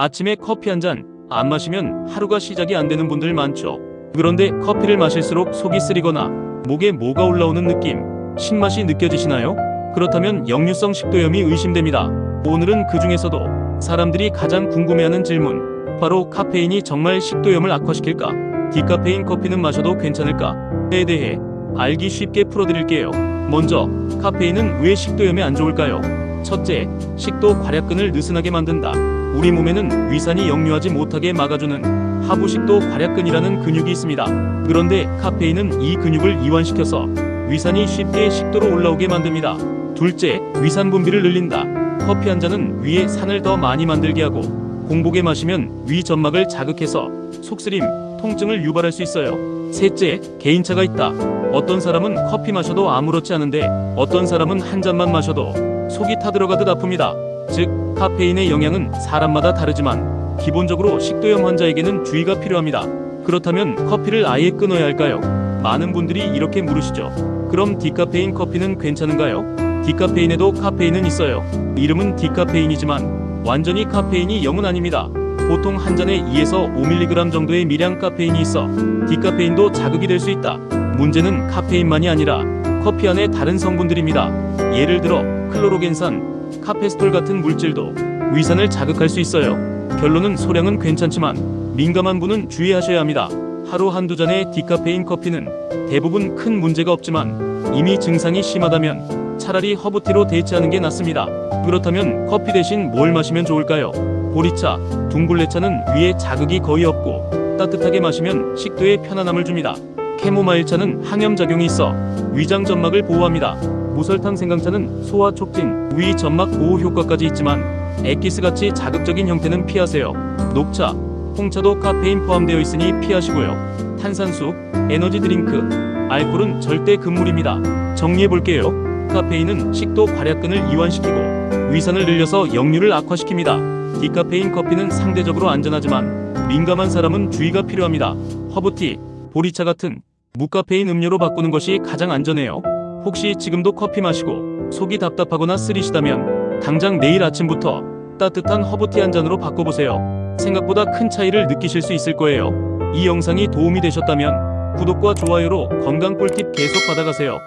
아침에 커피 한 잔 안 마시면 하루가 시작이 안 되는 분들 많죠. 그런데 커피를 마실수록 속이 쓰리거나 목에 뭐가 올라오는 느낌, 신맛이 느껴지시나요? 그렇다면 역류성 식도염이 의심됩니다. 오늘은 그 중에서도 사람들이 가장 궁금해하는 질문, 바로 카페인이 정말 식도염을 악화시킬까? 디카페인 커피는 마셔도 괜찮을까?에 대해 알기 쉽게 풀어드릴게요. 먼저, 카페인은 왜 식도염에 안 좋을까요? 첫째, 식도 괄약근을 느슨하게 만든다. 우리 몸에는 위산이 역류하지 못하게 막아주는 하부식도 괄약근이라는 근육이 있습니다. 그런데 카페인은 이 근육을 이완시켜서 위산이 쉽게 식도로 올라오게 만듭니다. 둘째, 위산 분비를 늘린다. 커피 한 잔은 위에 산을 더 많이 만들게 하고 공복에 마시면 위 점막을 자극해서 속쓰림, 통증을 유발할 수 있어요. 셋째, 개인차가 있다. 어떤 사람은 커피 마셔도 아무렇지 않은데 어떤 사람은 한 잔만 마셔도 속이 타들어가듯 아픕니다. 즉, 카페인의 영향은 사람마다 다르지만 기본적으로 식도염 환자에게는 주의가 필요합니다. 그렇다면 커피를 아예 끊어야 할까요? 많은 분들이 이렇게 물으시죠. 그럼 디카페인 커피는 괜찮은가요? 디카페인에도 카페인은 있어요. 이름은 디카페인이지만 완전히 카페인이 0은 아닙니다. 보통 한 잔에 2에서 5mg 정도의 미량 카페인이 있어 디카페인도 자극이 될 수 있다. 문제는 카페인만이 아니라 커피 안에 다른 성분들입니다. 예를 들어 클로로겐산, 카페스톨 같은 물질도 위산을 자극할 수 있어요. 결론은 소량은 괜찮지만 민감한 분은 주의하셔야 합니다. 하루 한두 잔의 디카페인 커피는 대부분 큰 문제가 없지만 이미 증상이 심하다면 차라리 허브티로 대체하는 게 낫습니다. 그렇다면 커피 대신 뭘 마시면 좋을까요? 보리차, 둥글레차는 위에 자극이 거의 없고 따뜻하게 마시면 식도에 편안함을 줍니다. 캐모마일차는 항염 작용이 있어 위장 점막을 보호합니다. 무설탕 생강차는 소화 촉진, 위 점막 보호 효과까지 있지만 엑기스 같이 자극적인 형태는 피하세요. 녹차, 홍차도 카페인 포함되어 있으니 피하시고요. 탄산수, 에너지 드링크, 알코올은 절대 금물입니다. 정리해 볼게요. 카페인은 식도 괄약근을 이완시키고 위산을 늘려서 역류를 악화시킵니다. 디카페인 커피는 상대적으로 안전하지만 민감한 사람은 주의가 필요합니다. 허브티, 보리차 같은 무카페인 음료로 바꾸는 것이 가장 안전해요. 혹시 지금도 커피 마시고 속이 답답하거나 쓰리시다면 당장 내일 아침부터 따뜻한 허브티 한 잔으로 바꿔보세요. 생각보다 큰 차이를 느끼실 수 있을 거예요. 이 영상이 도움이 되셨다면 구독과 좋아요로 건강 꿀팁 계속 받아가세요.